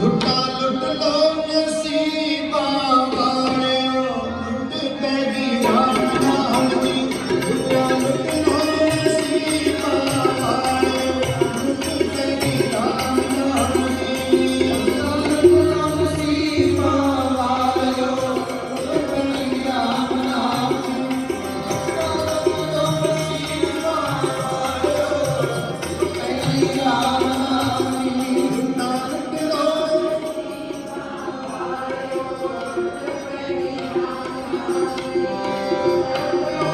lutar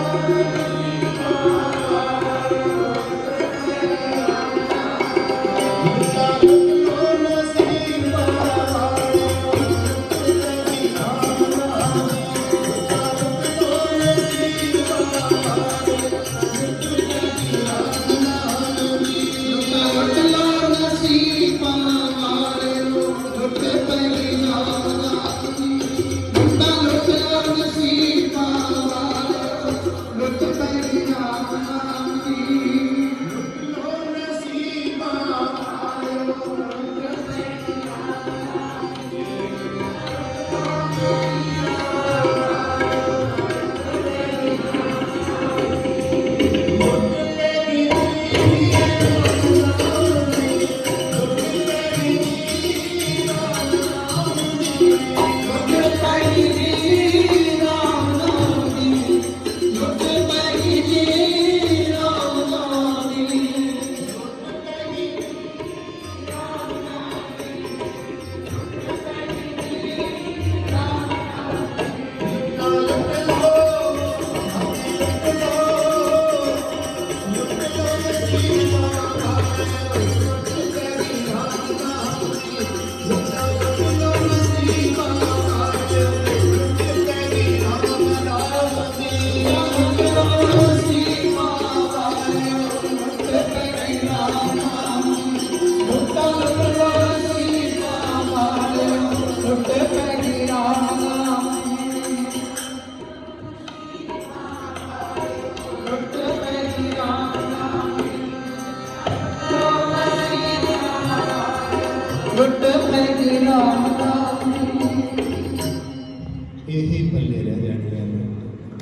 Música ਇਹੀ ਪੱਲੇ ਰਹਿ ਜਾਣੀਆਂ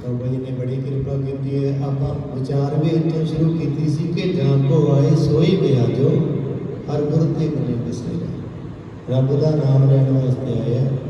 ਬਾਬਾ ਜੀ ਨੇ ਬੜੀ ਕਿਰਪਾ ਕੀਤੀ ਹੈ। ਆਪਾਂ ਵਿਚਾਰ ਵੀ ਇੱਥੋਂ ਸ਼ੁਰੂ ਕੀਤੀ ਸੀ ਕਿ ਜਾਂ ਕੋ ਆਏ ਸੋਈ ਬਿਆਜੋ ਹਰ ਗੁਰ ਤੇ ਮਨੇ ਬਸੇਗਾ ਰੱਬ ਦਾ ਨਾਮ ਲੈਣ ਵਾਸਤੇ ਆਇਆ